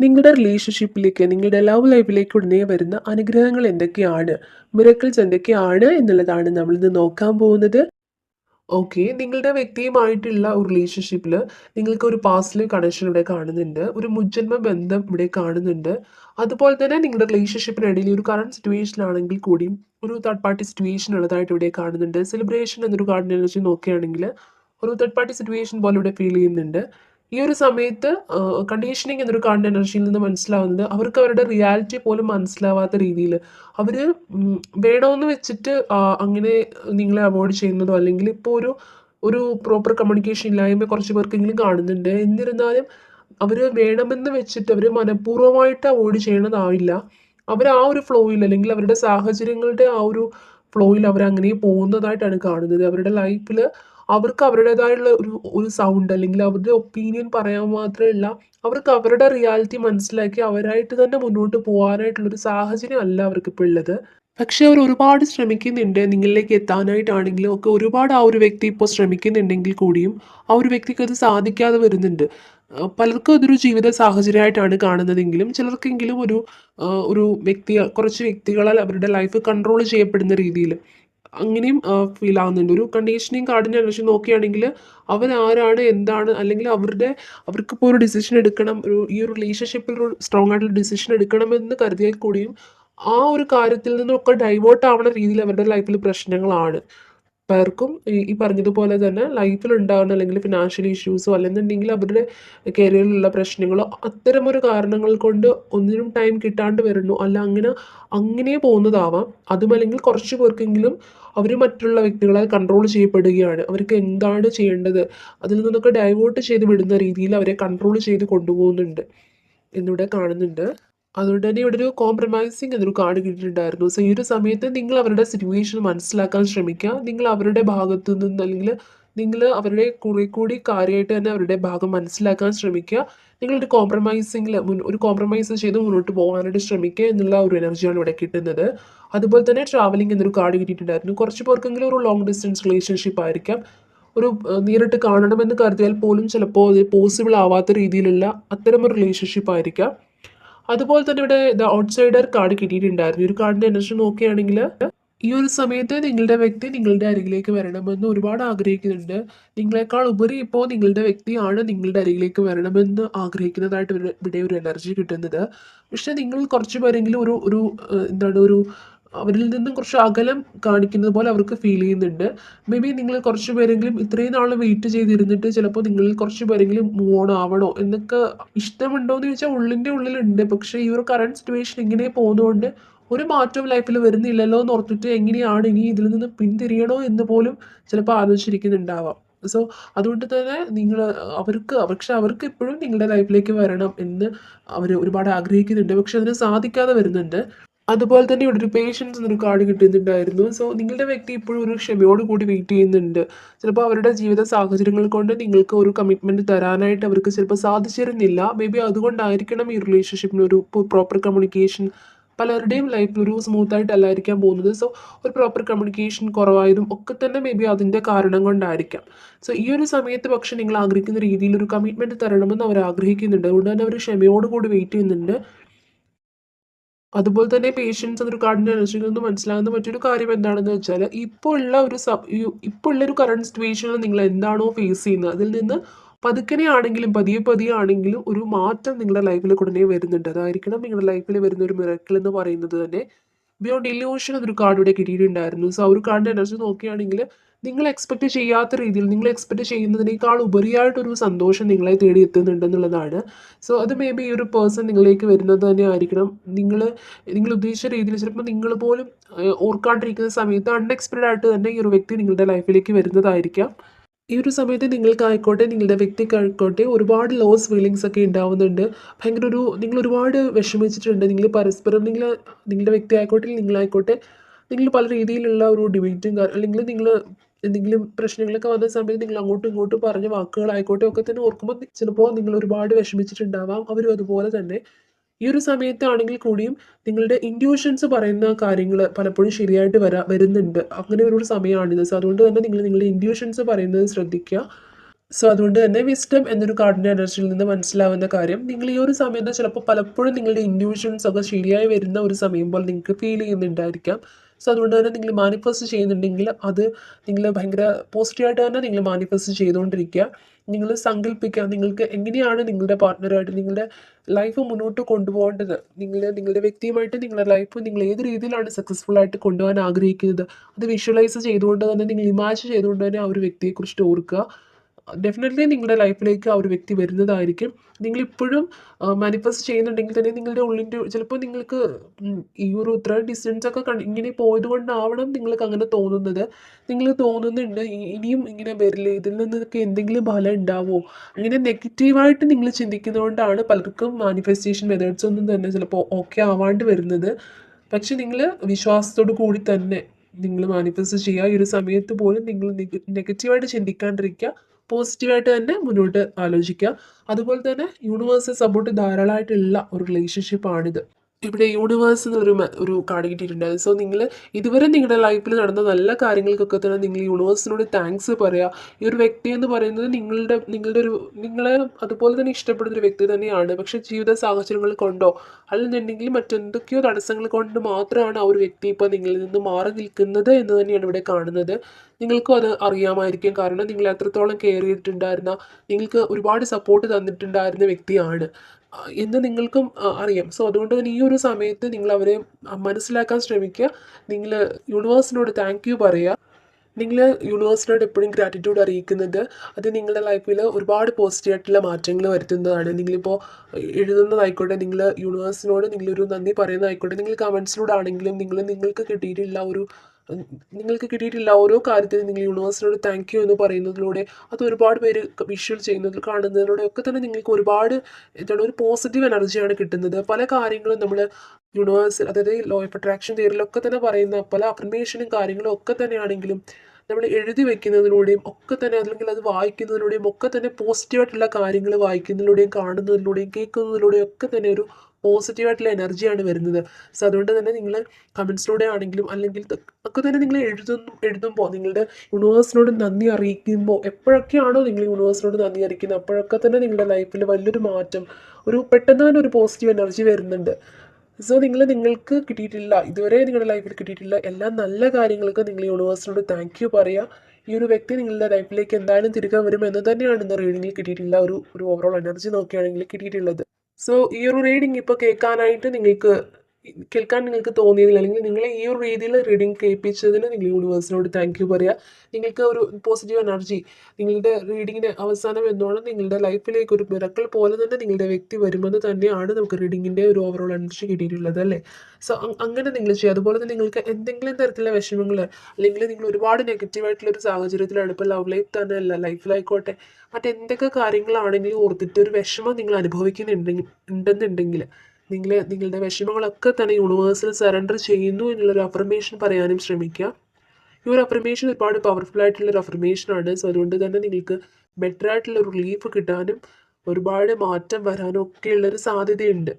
നിങ്ങളുടെ റിലേഷൻഷിപ്പിലേക്ക് നിങ്ങളുടെ ലവ് ലൈഫിലേക്ക് ഉടനെ വരുന്ന അനുഗ്രഹങ്ങൾ എന്തൊക്കെയാണ്? മിറക്കിൾസ് എന്തൊക്കെയാണ് എന്നുള്ളതാണ് നമ്മളിന്ന് നോക്കാൻ പോകുന്നത്. ഓക്കെ നിങ്ങളുടെ വ്യക്തിയുമായിട്ടുള്ള ഒരു റിലേഷൻഷിപ്പിൽ നിങ്ങൾക്ക് ഒരു പാസ്റ്റിലെ കണക്ഷൻ ഇവിടെ കാണുന്നുണ്ട്. ഒരു മുജ്ജന്മ ബന്ധം ഇവിടെ കാണുന്നുണ്ട്. അതുപോലെ തന്നെ നിങ്ങളുടെ റിലേഷൻഷിപ്പിനിടയിൽ ഒരു കറണ്ട് സിറ്റുവേഷൻ ആണെങ്കിൽ കൂടിയും ഒരു തേർഡ് പാർട്ടി സിറ്റുവേഷൻ ഉള്ളതായിട്ട് ഇവിടെ കാണുന്നുണ്ട്. സെലിബ്രേഷൻ എന്നൊരു കാർഡിനെ വെച്ച് നോക്കുകയാണെങ്കിൽ ഒരു തേർഡ് പാർട്ടി സിറ്റുവേഷൻ പോലെ ഇവിടെ ഫീൽ ചെയ്യുന്നുണ്ട്. ഈ ഒരു സമയത്ത് കണ്ടീഷനിങ് എന്നൊരു കണ്ട എനർജിയിൽ നിന്ന് മനസ്സിലാവുന്നത് അവർക്ക് അവരുടെ റിയാലിറ്റി പോലും മനസ്സിലാവാത്ത രീതിയിൽ. അവർ വേണമെന്ന് വെച്ചിട്ട് അങ്ങനെ നിങ്ങളെ അവോയ്ഡ് ചെയ്യുന്നതോ അല്ലെങ്കിൽ ഇപ്പോൾ ഒരു ഒരു പ്രോപ്പർ കമ്മ്യൂണിക്കേഷൻ ഇല്ലായ്മ കുറച്ച് പേർക്കെങ്കിലും കാണുന്നുണ്ട്. എന്നിരുന്നാലും അവർ വേണമെന്ന് വെച്ചിട്ട് അവർ മനഃപൂർവമായിട്ട് അവോയ്ഡ് ചെയ്യണതാവില്ല. അവർ ആ ഒരു ഫ്ലോയിൽ അല്ലെങ്കിൽ അവരുടെ സാഹചര്യങ്ങളുടെ ആ ഒരു ഫ്ലോയിൽ അവർ അങ്ങനെ പോകുന്നതായിട്ടാണ് കാണുന്നത്. അവരുടെ ലൈഫിൽ അവർക്ക് അവരുടേതായുള്ള ഒരു ഒരു സൗണ്ട് അല്ലെങ്കിൽ അവരുടെ ഒപ്പീനിയൻ പറയാൻ മാത്രമല്ല അവർക്ക് അവരുടെ റിയാലിറ്റി മനസ്സിലാക്കി അവരായിട്ട് തന്നെ മുന്നോട്ട് പോകാനായിട്ടുള്ള ഒരു സാഹചര്യം അല്ല അവർക്ക് ഇപ്പോൾ ഉള്ളത്. പക്ഷെ അവർ ഒരുപാട് ശ്രമിക്കുന്നുണ്ട് നിങ്ങളിലേക്ക് എത്താനായിട്ടാണെങ്കിലും ഒക്കെ. ഒരുപാട് ആ ഒരു വ്യക്തി ഇപ്പോൾ ശ്രമിക്കുന്നുണ്ടെങ്കിൽ കൂടിയും ആ ഒരു വ്യക്തിക്ക് അത് സാധിക്കാതെ വരുന്നുണ്ട്. പലർക്കും അതൊരു ജീവിത സാഹചര്യമായിട്ടാണ് കാണുന്നതെങ്കിലും ചിലർക്കെങ്കിലും ഒരു ഒരു വ്യക്തി കുറച്ച് വ്യക്തികളാൽ അവരുടെ ലൈഫ് കൺട്രോൾ ചെയ്യപ്പെടുന്ന രീതിയിൽ അങ്ങനെയും ഫീൽ ആവുന്നുണ്ട്. ഒരു കണ്ടീഷനിങ് കാർഡിനെ വെച്ച് നോക്കുകയാണെങ്കിൽ അവൻ ആരാണ് എന്താണ് അല്ലെങ്കിൽ അവരുടെ അവർക്കിപ്പോൾ ഒരു ഡിസിഷൻ എടുക്കണം ഒരു ഈ ഒരു റിലേഷൻഷിപ്പിൽ ഒരു സ്ട്രോങ് ആയിട്ടുള്ള ഡിസിഷൻ എടുക്കണമെന്ന് കരുതിയാൽ കൂടിയും ആ ഒരു കാര്യത്തിൽ നിന്നൊക്കെ ഡൈവേർട്ട് ആവുന്ന രീതിയിൽ അവരുടെ ലൈഫിൽ പ്രശ്നങ്ങളാണ്. പലർക്കും ഈ ഈ പറഞ്ഞതുപോലെ തന്നെ ലൈഫിൽ ഉണ്ടാകുന്ന അല്ലെങ്കിൽ ഫിനാൻഷ്യൽ ഇഷ്യൂസോ അല്ലെന്നുണ്ടെങ്കിൽ അവരുടെ കരിയറിലുള്ള പ്രശ്നങ്ങളോ അത്തരമൊരു കാരണങ്ങൾ കൊണ്ട് ഒന്നിനും ടൈം കിട്ടാണ്ട് വരുന്നു. അല്ല അങ്ങനെ അങ്ങനെ പോകുന്നതാവാം. അതുമല്ലെങ്കിൽ കുറച്ച് പേർക്കെങ്കിലും അവർ മറ്റുള്ള വ്യക്തികളാൽ കൺട്രോൾ ചെയ്യപ്പെടുകയാണ്. അവർക്ക് എന്താണ് ചെയ്യേണ്ടത്? അതിൽ നിന്നൊക്കെ ഡൈവേർട്ട് ചെയ്ത് വിടുന്ന രീതിയിൽ അവരെ കൺട്രോൾ ചെയ്ത് കൊണ്ടുപോകുന്നുണ്ട്. എന്നിവിടെ കാണുന്നുണ്ട്. അതുകൊണ്ട് തന്നെ ഇവിടെ ഒരു കോംപ്രമൈസിങ് എന്നൊരു കാർഡ് കിട്ടിയിട്ടുണ്ടായിരുന്നു. സോ ഈ ഒരു സമയത്ത് നിങ്ങൾ അവരുടെ സിറ്റുവേഷൻ മനസ്സിലാക്കാൻ ശ്രമിക്കുക. നിങ്ങൾ അവരുടെ ഭാഗത്തു നിന്ന് അല്ലെങ്കിൽ നിങ്ങൾ അവരുടെ കുറെ കൂടി കാര്യമായിട്ട് തന്നെ അവരുടെ ഭാഗം മനസ്സിലാക്കാൻ ശ്രമിക്കുക. നിങ്ങളൊരു കോംപ്രമൈസിങ്ങിൽ മുൻ ഒരു കോംപ്രമൈസ് ചെയ്ത് മുന്നോട്ട് പോകാനായിട്ട് ശ്രമിക്കുക എന്നുള്ള ഒരു എനർജിയാണ് ഇവിടെ കിട്ടുന്നത്. അതുപോലെ തന്നെ ട്രാവലിംഗ് എന്നൊരു കാർഡ് കിട്ടിയിട്ടുണ്ടായിരുന്നു. കുറച്ച് പേർക്കെങ്കിലും ഒരു ലോങ് ഡിസ്റ്റൻസ് റിലേഷൻഷിപ്പ് ആയിരിക്കാം. ഒരു നേരിട്ട് കാണണമെന്ന് കരുതിയാൽ പോലും ചിലപ്പോൾ അത് പോസിബിൾ ആവാത്ത രീതിയിലുള്ള അത്തരം ഒരു റിലേഷൻഷിപ്പ് ആയിരിക്കാം. അതുപോലെ തന്നെ ഇവിടെ ദ ഔട്ട്സൈഡർ കാർഡ് കിട്ടിയിട്ടുണ്ടായിരുന്നു. ഒരു കാർഡിന്റെ എനർജി നോക്കുകയാണെങ്കിൽ ഈ ഒരു സമയത്ത് നിങ്ങളുടെ വ്യക്തി നിങ്ങളുടെ അരികിലേക്ക് വരണമെന്ന് ഒരുപാട് ആഗ്രഹിക്കുന്നുണ്ട്. നിങ്ങളെക്കാൾ ഉപരി ഇപ്പോൾ നിങ്ങളുടെ വ്യക്തിയാണ് നിങ്ങളുടെ അരികിലേക്ക് വരണമെന്ന് ആഗ്രഹിക്കുന്നതായിട്ട് ഇവിടെ ഒരു എനർജി കിട്ടുന്നത്. പക്ഷേ നിങ്ങൾ കുറച്ച് പേരെങ്കിലും ഒരു ഒരു എന്താണ് ഒരു അവരിൽ നിന്നും കുറച്ച് അകലം കാണിക്കുന്നത് പോലെ അവർക്ക് ഫീൽ ചെയ്യുന്നുണ്ട്. മേ ബി നിങ്ങൾ കുറച്ച് പേരെങ്കിലും ഇത്രയും നാൾ വെയിറ്റ് ചെയ്തിരുന്നിട്ട് ചിലപ്പോൾ നിങ്ങളിൽ കുറച്ച് പേരെങ്കിലും മൂവ് ഓൺ ആവണോ എന്നൊക്കെ ഇഷ്ടമുണ്ടോ എന്ന് ചോദിച്ചാൽ ഉള്ളിന്റെ ഉള്ളിലുണ്ട്. പക്ഷേ ഈ ഒരു കറണ്ട് സിറ്റുവേഷൻ ഇങ്ങനെ പോകുന്നതുകൊണ്ട് ഒരു മാറ്റവും ലൈഫിൽ വരുന്നില്ലല്ലോ എന്ന് ഓർത്തിട്ട് എങ്ങനെയാണ് ഇനി ഇതിൽ നിന്ന് പിന്തിരിയണോ എന്ന് പോലും ചിലപ്പോൾ ആലോചിച്ചിരിക്കുന്നുണ്ടാവാം. സോ അതുകൊണ്ട് തന്നെ നിങ്ങൾ അവർക്ക് പക്ഷെ അവർക്ക് ഇപ്പോഴും നിങ്ങളുടെ ലൈഫിലേക്ക് വരണം എന്ന് അവർ ഒരുപാട് ആഗ്രഹിക്കുന്നുണ്ട്. പക്ഷെ അതിന് സാധിക്കാതെ വരുന്നുണ്ട്. അതുപോലെ തന്നെ ഇവിടെ ഒരു പേഷ്യൻസ് എന്നൊരു കാർഡ് കിട്ടുന്നുണ്ടായിരുന്നു സോ നിങ്ങളുടെ വ്യക്തി ഇപ്പോഴും ഒരു ക്ഷമയോട് കൂടി വെയിറ്റ് ചെയ്യുന്നുണ്ട്. ചിലപ്പോൾ അവരുടെ ജീവിത സാഹചര്യങ്ങൾ കൊണ്ട് നിങ്ങൾക്ക് ഒരു കമ്മിറ്റ്മെന്റ് തരാനായിട്ട് അവർക്ക് ചിലപ്പോൾ സാധിച്ചിരുന്നില്ല. മേ ബി അതുകൊണ്ടായിരിക്കണം ഈ റിലേഷൻഷിപ്പിന് ഒരു പ്രോപ്പർ കമ്മ്യൂണിക്കേഷൻ പലരുടെയും ലൈഫിൽ ഒരു സ്മൂത്ത് ആയിട്ടല്ലായിരിക്കാൻ പോകുന്നത്. സോ ഒരു പ്രോപ്പർ കമ്മ്യൂണിക്കേഷൻ കുറവായതും ഒക്കെ തന്നെ മേ ബി അതിന്റെ കാരണം കൊണ്ടായിരിക്കാം. സോ ഈ ഒരു സമയത്ത് പക്ഷേ നിങ്ങൾ ആഗ്രഹിക്കുന്ന രീതിയിൽ ഒരു കമ്മിറ്റ്മെന്റ് തരണമെന്ന് അവർ ആഗ്രഹിക്കുന്നുണ്ട്. അതുകൊണ്ട് തന്നെ അവർ ക്ഷമയോട് കൂടി വെയിറ്റ് ചെയ്യുന്നുണ്ട്. അതുപോലെ തന്നെ പേഷ്യൻസ് അതൊരു കാർഡിന്റെ എനർജിയിൽ നിന്ന് മനസ്സിലാകുന്ന മറ്റൊരു കാര്യം എന്താണെന്ന് വെച്ചാൽ ഇപ്പോൾ ഉള്ള ഒരു സബ് ഇപ്പോൾ ഉള്ള ഒരു കറണ്ട് സിറ്റുവേഷനിൽ നിങ്ങൾ എന്താണോ ഫേസ് ചെയ്യുന്നത്? അതിൽ നിന്ന് പതുക്കനെ ആണെങ്കിലും പതിയെ പതിയെ ആണെങ്കിലും ഒരു മാറ്റം നിങ്ങളുടെ ലൈഫിൽ ഉടനെ വരുന്നുണ്ട്. അതായിരിക്കണം നിങ്ങളുടെ ലൈഫിൽ വരുന്ന ഒരു മിറക്കിൾ എന്ന് പറയുന്നത് തന്നെ. ബിയോണ്ട് ഇല്യൂഷൻ എന്നൊരു കാർഡ് ഇവിടെ കിട്ടിയിട്ടുണ്ടായിരുന്നു. സോ ആ ഒരു കാർഡിന്റെ എനർജി നോക്കുകയാണെങ്കിൽ നിങ്ങൾ എക്സ്പെക്ട് ചെയ്യാത്ത രീതിയിൽ നിങ്ങൾ എക്സ്പെക്ട് ചെയ്യുന്നതിനേക്കാൾ ഉപരിയായിട്ടൊരു സന്തോഷം നിങ്ങളെ തേടി എത്തുന്നുണ്ടെന്നുള്ളതാണ്. സോ അത് മേ ബി ഈ ഒരു പേഴ്സൺ നിങ്ങളിലേക്ക് വരുന്നത് തന്നെ ആയിരിക്കണം. നിങ്ങൾ നിങ്ങൾ ഉദ്ദേശിച്ച രീതിയിൽ ചിലപ്പോൾ നിങ്ങൾ പോലും ഓർക്കാണ്ടിരിക്കുന്ന സമയത്ത് അൺഎക്സ്പെക്റ്റഡ് ആയിട്ട് തന്നെ ഈ ഒരു വ്യക്തി നിങ്ങളുടെ ലൈഫിലേക്ക് വരുന്നതായിരിക്കാം. ഈ ഒരു സമയത്ത് നിങ്ങൾക്കായിക്കോട്ടെ നിങ്ങളുടെ വ്യക്തിക്കായിക്കോട്ടെ ഒരുപാട് ലോസ് ഫീലിങ്സ് ഒക്കെ ഉണ്ടാവുന്നുണ്ട്. ഭയങ്കര ഒരു നിങ്ങൾ ഒരുപാട് വിഷമിച്ചിട്ടുണ്ട്. നിങ്ങൾ പരസ്പരം നിങ്ങൾ നിങ്ങളുടെ വ്യക്തി ആയിക്കോട്ടെ നിങ്ങളായിക്കോട്ടെ നിങ്ങൾ പല രീതിയിലുള്ള ഒരു ഡിബേറ്റും അല്ലെങ്കിൽ നിങ്ങൾ എന്തെങ്കിലും പ്രശ്നങ്ങളൊക്കെ വന്ന സമയത്ത് നിങ്ങൾ അങ്ങോട്ടും ഇങ്ങോട്ടും പറഞ്ഞ വാക്കുകളായിക്കോട്ടെ ഒക്കെ തന്നെ ഓർക്കുമ്പോൾ ചിലപ്പോൾ നിങ്ങൾ ഒരുപാട് വിഷമിച്ചിട്ടുണ്ടാവാം. അവരും അതുപോലെ തന്നെ. ഈ ഒരു സമയത്താണെങ്കിൽ കൂടിയും നിങ്ങളുടെ ഇൻഡ്യൂഷൻസ് പറയുന്ന കാര്യങ്ങൾ പലപ്പോഴും ശരിയായിട്ട് വരാ വരുന്നുണ്ട്. അങ്ങനെ ഒരു സമയമാണിത് സോ അതുകൊണ്ട് തന്നെ നിങ്ങൾ നിങ്ങളുടെ ഇൻഡ്യൂഷൻസ് പറയുന്നത് ശ്രദ്ധിക്കുക സോ അതുകൊണ്ട് തന്നെ വിസ്ഡം എന്നൊരു കാർഡിന്റെ എനർജിയിൽ നിന്ന് മനസ്സിലാവുന്ന കാര്യം നിങ്ങൾ ഈ ഒരു സമയത്ത് ചിലപ്പോൾ പലപ്പോഴും നിങ്ങളുടെ ഇൻഡ്യൂഷൻസ് ഒക്കെ ശരിയായി വരുന്ന ഒരു സമയം പോലെ നിങ്ങൾക്ക് ഫീൽ ചെയ്യുന്നുണ്ടായിരിക്കാം. സോ അതുകൊണ്ട് തന്നെ നിങ്ങൾ മാനിഫെസ്റ്റ് ചെയ്യുന്നുണ്ടെങ്കിൽ അത് നിങ്ങൾ ഭയങ്കര പോസിറ്റീവായിട്ട് തന്നെ നിങ്ങൾ മാനിഫെസ്റ്റ് ചെയ്തുകൊണ്ടിരിക്കുക. നിങ്ങൾ സങ്കല്പിക്കുക. നിങ്ങൾക്ക് എങ്ങനെയാണ് നിങ്ങളുടെ പാർട്ട്ണറായിട്ട് നിങ്ങളുടെ ലൈഫ് മുന്നോട്ട് കൊണ്ടുപോകേണ്ടത്? നിങ്ങൾ നിങ്ങളുടെ വ്യക്തിയുമായിട്ട് നിങ്ങളുടെ ലൈഫ് നിങ്ങൾ ഏത് രീതിയിലാണ് സക്സസ്ഫുൾ ആയിട്ട് കൊണ്ടുപോകാൻ ആഗ്രഹിക്കുന്നത്? അത് വിഷ്വലൈസ് ചെയ്തുകൊണ്ട് തന്നെ നിങ്ങൾ ഇമാജിൻ ചെയ്തുകൊണ്ട് തന്നെ ആ ഒരു വ്യക്തിയെക്കുറിച്ച് ഓർക്കുക. ഡെഫിനറ്റ്ലി നിങ്ങളുടെ ലൈഫിലേക്ക് ആ ഒരു വ്യക്തി വരുന്നതായിരിക്കും. നിങ്ങളിപ്പോഴും മാനിഫെസ്റ്റ് ചെയ്യുന്നുണ്ടെങ്കിൽ തന്നെ നിങ്ങളുടെ ഉള്ളിന്റെ ചിലപ്പോൾ നിങ്ങൾക്ക് ഈ ഒരു ഇത്ര ഡിസ്റ്റൻസ് ഒക്കെ കണ്ട് ഇങ്ങനെ പോയത് കൊണ്ടാവണം നിങ്ങൾക്ക് അങ്ങനെ തോന്നുന്നത്. നിങ്ങൾ തോന്നുന്നുണ്ട് ഇനിയും ഇങ്ങനെ വരില്ലേ? ഇതിൽ നിന്നൊക്കെ എന്തെങ്കിലും ഫലം ഉണ്ടാവുമോ അങ്ങനെ നെഗറ്റീവായിട്ട് നിങ്ങൾ ചിന്തിക്കുന്നതുകൊണ്ടാണ് പലർക്കും മാനിഫെസ്റ്റേഷൻ മെത്തേഡ്സ് ഒന്നും തന്നെ ചിലപ്പോൾ ഓക്കെ ആവാണ്ട് വരുന്നത്. പക്ഷെ നിങ്ങൾ വിശ്വാസത്തോടു കൂടി തന്നെ നിങ്ങൾ മാനിഫെസ്റ്റ് ചെയ്യുക. ഈ ഒരു സമയത്ത് പോലും നിങ്ങൾ നെഗറ്റീവായിട്ട് ചിന്തിക്കാണ്ടിരിക്കുക. പോസിറ്റീവായിട്ട് തന്നെ മുന്നോട്ട് ആലോചിക്കുക. അതുപോലെ തന്നെ യൂണിവേഴ്സ് സപ്പോർട്ട് ധാരാളമായിട്ടുള്ള ഒരു റിലേഷൻഷിപ്പാണിത് ഇവിടെ യൂണിവേഴ്സ് എന്നൊരു ഒരു കാർഡ് കിട്ടിയിട്ടുണ്ട്. സോ നിങ്ങൾ ഇതുവരെ നിങ്ങളുടെ ലൈഫിൽ നടന്ന നല്ല കാര്യങ്ങൾക്കൊക്കെ തന്നെ നിങ്ങൾ യൂണിവേഴ്സിനോട് താങ്ക്സ് പറയുക ഈ ഒരു വ്യക്തി എന്ന് പറയുന്നത് നിങ്ങളുടെ നിങ്ങളുടെ ഒരു നിങ്ങളെ അതുപോലെ തന്നെ ഇഷ്ടപ്പെടുന്ന ഒരു വ്യക്തി തന്നെയാണ്. പക്ഷേ ജീവിത സാഹചര്യങ്ങൾ കൊണ്ടോ അല്ലെന്നുണ്ടെങ്കിൽ മറ്റെന്തൊക്കെയോ തടസ്സങ്ങൾ കൊണ്ട് മാത്രമാണ് ആ ഒരു വ്യക്തി ഇപ്പോൾ നിങ്ങളിൽ നിന്ന് മാറി നിൽക്കുന്നത് എന്ന് തന്നെയാണ് ഇവിടെ കാണുന്നത്. നിങ്ങൾക്കും അത് അറിയാമായിരിക്കും. കാരണം നിങ്ങൾ എത്രത്തോളം കെയർ ചെയ്തിട്ടുണ്ടായിരുന്ന നിങ്ങൾക്ക് ഒരുപാട് സപ്പോർട്ട് തന്നിട്ടുണ്ടായിരുന്ന വ്യക്തിയാണ്. എന്ന് നിങ്ങൾക്കും അറിയാം. സോ അതുകൊണ്ട് തന്നെ ഈ ഒരു സമയത്ത് നിങ്ങൾ അവരെ മനസ്സിലാക്കാൻ ശ്രമിക്കുക. നിങ്ങൾ യൂണിവേഴ്സിനോട് താങ്ക് യു പറയുക. നിങ്ങൾ യൂണിവേഴ്സിനോട് എപ്പോഴും ഗ്രാറ്റിറ്റ്യൂഡ് അറിയിക്കുന്നത്. അത് നിങ്ങളുടെ ലൈഫിൽ ഒരുപാട് പോസിറ്റീവായിട്ടുള്ള മാറ്റങ്ങൾ വരുത്തുന്നതാണ്. നിങ്ങളിപ്പോൾ എഴുതുന്നതായിക്കോട്ടെ നിങ്ങൾ യൂണിവേഴ്സിനോട് നിങ്ങളൊരു നന്ദി പറയുന്നതായിക്കോട്ടെ നിങ്ങൾ കമൻസിലൂടെ ആണെങ്കിലും നിങ്ങൾ നിങ്ങൾക്ക് കിട്ടിയിട്ടുള്ള ഒരു നിങ്ങൾക്ക് കിട്ടിയിട്ടില്ല. ഓരോ കാര്യത്തിനും നിങ്ങൾ യൂണിവേഴ്സിനോട് താങ്ക് യു എന്ന് പറയുന്നതിലൂടെ അത് ഒരുപാട് പേര് വിഷ്വൽ ചെയ്യുന്നതിൽ കാണുന്നതിലൂടെ ഒക്കെ തന്നെ നിങ്ങൾക്ക് ഒരുപാട് എന്താണ് ഒരു പോസിറ്റീവ് എനർജിയാണ് കിട്ടുന്നത്. പല കാര്യങ്ങളും നമ്മൾ യൂണിവേഴ്സിൽ അതായത് ലോ ഓഫ് അട്രാക്ഷൻ തിയറിലൊക്കെ തന്നെ പറയുന്ന പല അഫർമേഷനും കാര്യങ്ങളും ഒക്കെ തന്നെയാണെങ്കിലും നമ്മൾ എഴുതി വെക്കുന്നതിലൂടെയും ഒക്കെ തന്നെ അല്ലെങ്കിൽ അത് വായിക്കുന്നതിലൂടെയും ഒക്കെ തന്നെ പോസിറ്റീവായിട്ടുള്ള കാര്യങ്ങൾ വായിക്കുന്നതിലൂടെയും കാണുന്നതിലൂടെയും കേൾക്കുന്നതിലൂടെയും ഒക്കെ തന്നെ ഒരു പോസിറ്റീവായിട്ടുള്ള എനർജിയാണ് വരുന്നത്. സോ അതുകൊണ്ട് തന്നെ നിങ്ങൾ കമൻസിലൂടെ ആണെങ്കിലും അല്ലെങ്കിൽ ഒക്കെ തന്നെ നിങ്ങൾ എഴുതുന്നു എഴുതുമ്പോൾ നിങ്ങളുടെ യൂണിവേഴ്സിനോട് നന്ദി അറിയിക്കുമ്പോൾ എപ്പോഴൊക്കെയാണോ നിങ്ങൾ യൂണിവേഴ്സിനോട് നന്ദി അറിയിക്കുന്നത് അപ്പോഴൊക്കെ തന്നെ നിങ്ങളുടെ ലൈഫിൽ വലിയൊരു മാറ്റം ഒരു പെട്ടെന്ന് തന്നെ ഒരു പോസിറ്റീവ് എനർജി വരുന്നുണ്ട്. സോ നിങ്ങൾ നിങ്ങൾക്ക് കിട്ടിയിട്ടില്ല ഇതുവരെ നിങ്ങളുടെ ലൈഫിൽ കിട്ടിയിട്ടില്ല എല്ലാ നല്ല കാര്യങ്ങൾക്കും നിങ്ങൾ യൂണിവേഴ്സിനോട് താങ്ക് യു പറയുക. ഈ ഒരു വ്യക്തി നിങ്ങളുടെ ലൈഫിലേക്ക് എന്തായാലും തിരികെ വരുമെന്ന് തന്നെയാണ് ഇന്ന് റീഡിങ്ങിൽ കിട്ടിയിട്ടില്ല ഒരു ഒരു ഓവറോൾ എനർജി നോക്കുകയാണെങ്കിൽ കിട്ടിയിട്ടുള്ളത്. സോ ഈ ഒരു റീഡിങ് ഇപ്പോൾ കേൾക്കാനായിട്ട് നിങ്ങൾക്ക് കേൾക്കാൻ നിങ്ങൾക്ക് തോന്നിയതിൽ അല്ലെങ്കിൽ നിങ്ങളെ ഈ ഒരു രീതിയിൽ റീഡിങ് കേൾപ്പിച്ചതിന് നിങ്ങൾ യൂണിവേഴ്സിനോട് താങ്ക് യു പറയുക. നിങ്ങൾക്ക് ഒരു പോസിറ്റീവ് എനർജി നിങ്ങളുടെ റീഡിങ്ങിന് അവസാനം എന്നോണം നിങ്ങളുടെ ലൈഫിലേക്ക് ഒരു മിറക്കൾ പോലെ തന്നെ നിങ്ങളുടെ വ്യക്തി വരുമെന്ന് തന്നെയാണ് നമുക്ക് റീഡിങ്ങിന്റെ ഒരു ഓവറോൾ എനർജി കിട്ടിയിട്ടുള്ളത് അല്ലേ? സോ അങ്ങനെ നിങ്ങൾ ചെയ്യുക. അതുപോലെ തന്നെ നിങ്ങൾക്ക് എന്തെങ്കിലും തരത്തിലുള്ള വിഷമങ്ങൾ അല്ലെങ്കിൽ നിങ്ങൾ ഒരുപാട് നെഗറ്റീവായിട്ടുള്ള ഒരു സാഹചര്യത്തിലാണ് ഇപ്പോൾ ലവ് ലൈഫ് തന്നെ അല്ല ലൈഫിലായിക്കോട്ടെ മറ്റെന്തൊക്കെ കാര്യങ്ങളാണെങ്കിലും ഓർത്തിട്ട് ഒരു വിഷമം നിങ്ങൾ അനുഭവിക്കുന്നുണ്ടെങ്കിൽ ഉണ്ടെന്നുണ്ടെങ്കിൽ നിങ്ങൾ നിങ്ങളുടെ വിഷമങ്ങളൊക്കെ തന്നെ യൂണിവേഴ്സിൽ സറണ്ടർ ചെയ്യുന്നു എന്നുള്ളൊരു അഫർമേഷൻ പറയാനും ശ്രമിക്കുക. ഈ ഒരു അഫർമേഷൻ ഒരുപാട് പവർഫുൾ ആയിട്ടുള്ള ഒരു അഫർമേഷൻ ആണ്. സോ അതുകൊണ്ട് തന്നെ നിങ്ങൾക്ക് ബെറ്റർ ആയിട്ടുള്ള റിലീഫ് കിട്ടാനും ഒരുപാട് മാറ്റം വരാനും ഒക്കെയുള്ളൊരു സാധ്യതയുണ്ട്.